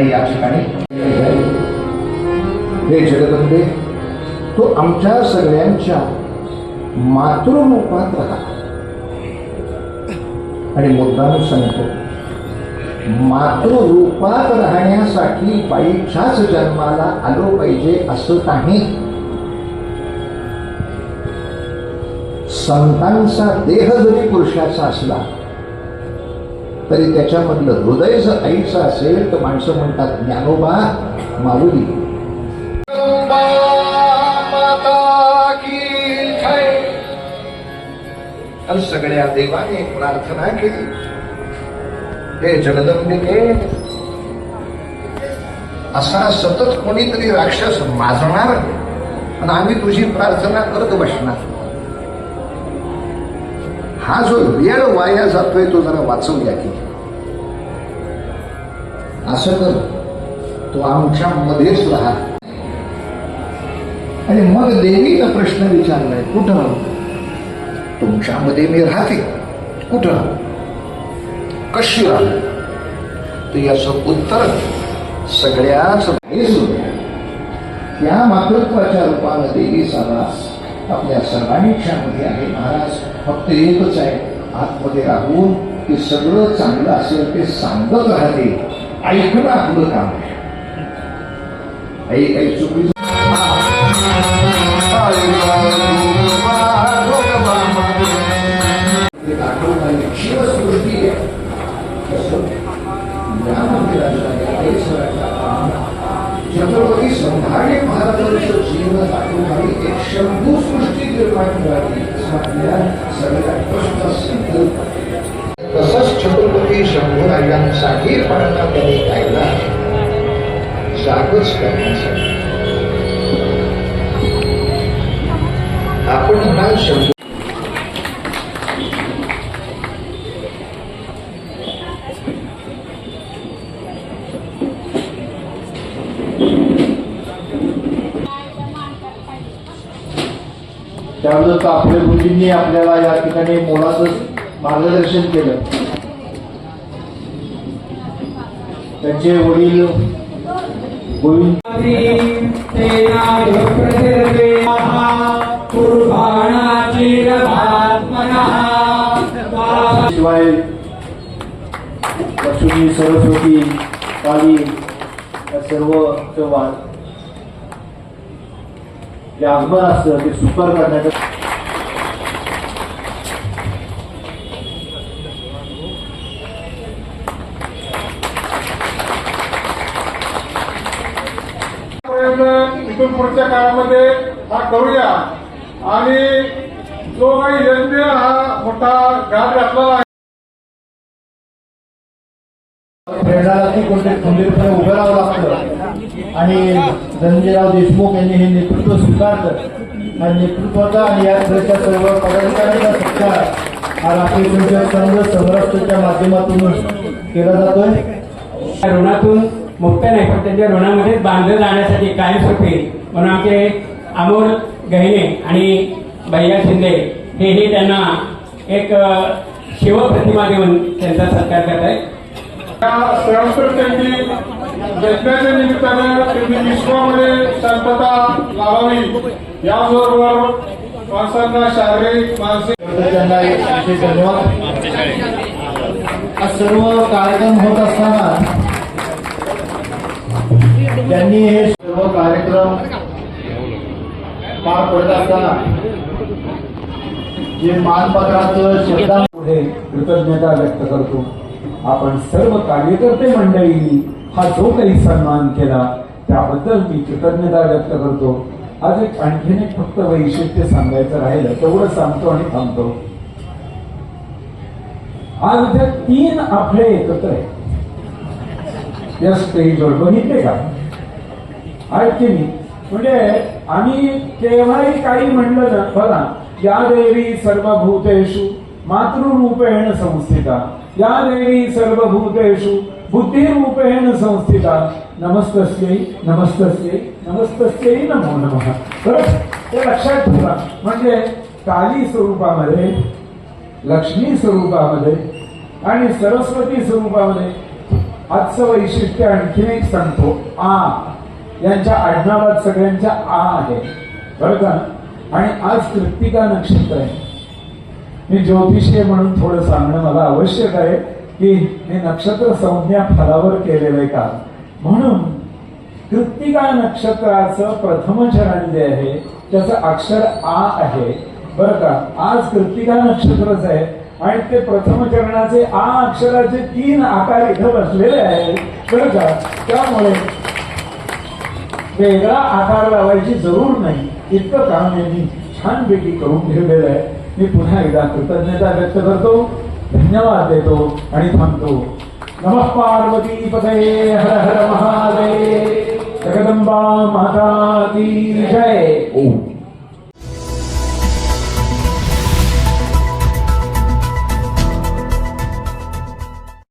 आणि या ठिकाणी. हे जगदंबे तो आमच्या सगळ्यांच्या मातृरूपात राहा आणि मुद्दाम सांगतो मातृरूपात राहण्यासाठी बाईच्याच जन्माला आलो पाहिजे असं काही संतांचा देह जरी पुरुषाचा असला तरी त्याच्यामधलं हृदय जर ऐसा असेल तर माणसं म्हणतात ज्ञानोबा माऊली. आणि सगळ्या देवाने प्रार्थना केली. हे जगदंबिके असा सतत कोणीतरी राक्षस माजणार आणि आम्ही तुझी प्रार्थना करत बसणार. हा जो वेळ वाया जातोय तो जरा वाचवूया की. असं कर. तो आमच्या मध्येच राहा. आणि मग देवीनं प्रश्न विचारलाय कुठं तुमच्यामध्ये मी राहते. कुठं कशी राहते तर याचं उत्तर सगळ्याच बाईचं त्या मातृत्वाच्या रूपानं देवी सारास आपल्या सर्वांच्या मध्ये आहे महाराज. फक्त एकच आहे आतमध्ये राहून ते सगळं चांगलं असेल ते सांगत राहते. ऐकणं आपलं काम आहे. आई काही चुकीचं तसंच छत्रपती शंभूराजांसाठी पडणा त्यांनी कायदा जागच करण्यासाठी. आपण म्हणाल शंभू त्यामुळे आपल्या गुरुजींनी आपल्याला या ठिकाणी मोलाचं मार्गदर्शन केलं. त्यांचे वडील गोविंद शिवाय लक्ष्मी सरस्वती काली या सर्व जे आगमन असतं ते सुपर करण्याचं प्रयत्न इथून पुढच्या काळामध्ये हा करूया. आणि जो काही यज्ञ हा मोठा घाट घातलेला आहे प्रेरणाला ती कोणते खंबीरपणे उभं राहावं लागतं. आणि धनंजयराव देशमुख यांनी हे नेतृत्व स्वीकारलं. आणि नेतृत्वाचा आणि या देशाच्या सर्व पदाधिकाऱ्यांचा सत्कार हा राष्ट्रीय संघ समराष्ट्राच्या माध्यमातून केला जातोय. ऋणातून मुक्त नाही पण त्यांच्या ऋणामध्ये बांधलं जाण्यासाठी कायमस्वरूपी म्हणून आमचे अमोल गहिने आणि भैया शिंदे हेही त्यांना एक शिवप्रतिमा देऊन त्यांचा सत्कार करत आहेत स्वयंसेवकांची यज्ञाच्या निमित्तानं त्यांनी विश्वामध्ये शांतता लावावी याबरोबर माणसांना शारीरिक मानसिक त्यांना एक विशेष धन्यवाद. हा सर्व कार्यक्रम होत असताना त्यांनी हे सर्व कार्यक्रम पार पडत असताना जे मानपत्राचं शब्दा पुढे कृतज्ञता व्यक्त करतो. आपण सर्व कार्यकर्ते मंडळींनी हा जो काही सन्मान केला त्याबद्दल मी कृतज्ञता व्यक्त करतो. आज एक आणखीन एक फक्त वैशिष्ट्य सांगायचं राहिलं तेवढं सांगतो आणि थांबतो. आज इथे तीन आफळे एकत्र आहेत. या स्टेजवर बघितले का? आहेत की नाही? म्हणजे आम्ही केव्हाही काही म्हणलं ना बघा या देवी सर्वभूतेषु मातृरूपेण संस्थिता. या देवी सर्वभूतेषु बुद्धिरूपेण संस्थिता। नमस्तस्यै नमस्तस्यै नमस्तस्यै नमो नमः। बरं ते लक्षात ठेवा. म्हणजे काली स्वरूपामध्ये लक्ष्मी स्वरूपामध्ये आणि सरस्वती स्वरूपामध्ये आजचं वैशिष्ट्य आणखीन एक सांगतो. आ. यांच्या आडनावात सगळ्यांच्या आ आहे. बरं का? आणि आज कृत्तिका नक्षत्र आहे. मी ज्योतिषीय म्हणून थोडं सांगणं मला आवश्यक आहे की हे नक्षत्र संज्ञा फलावर केलेलं आहे का? म्हणून कृत्तिका नक्षत्राचं प्रथम चरण जे आहे त्याचं अक्षर आ आहे. बरं का? आज कृत्तिका नक्षत्रच आहे आणि ते प्रथम चरणाचे आ अक्षराचे तीन आकार इथं बसलेले आहेत. बरं का? त्यामुळे वेगळा आकार लावायची जरूर नाही. इतकं काम यांनी छानपैकी करून ठेवलेलं आहे. मी पुन्हा एकदा कृतज्ञता व्यक्त करतो. धन्यवाद देतो आणि थांबतो. नमः पार्वती पते हर हर महादेव. जगदंबा माता की जय.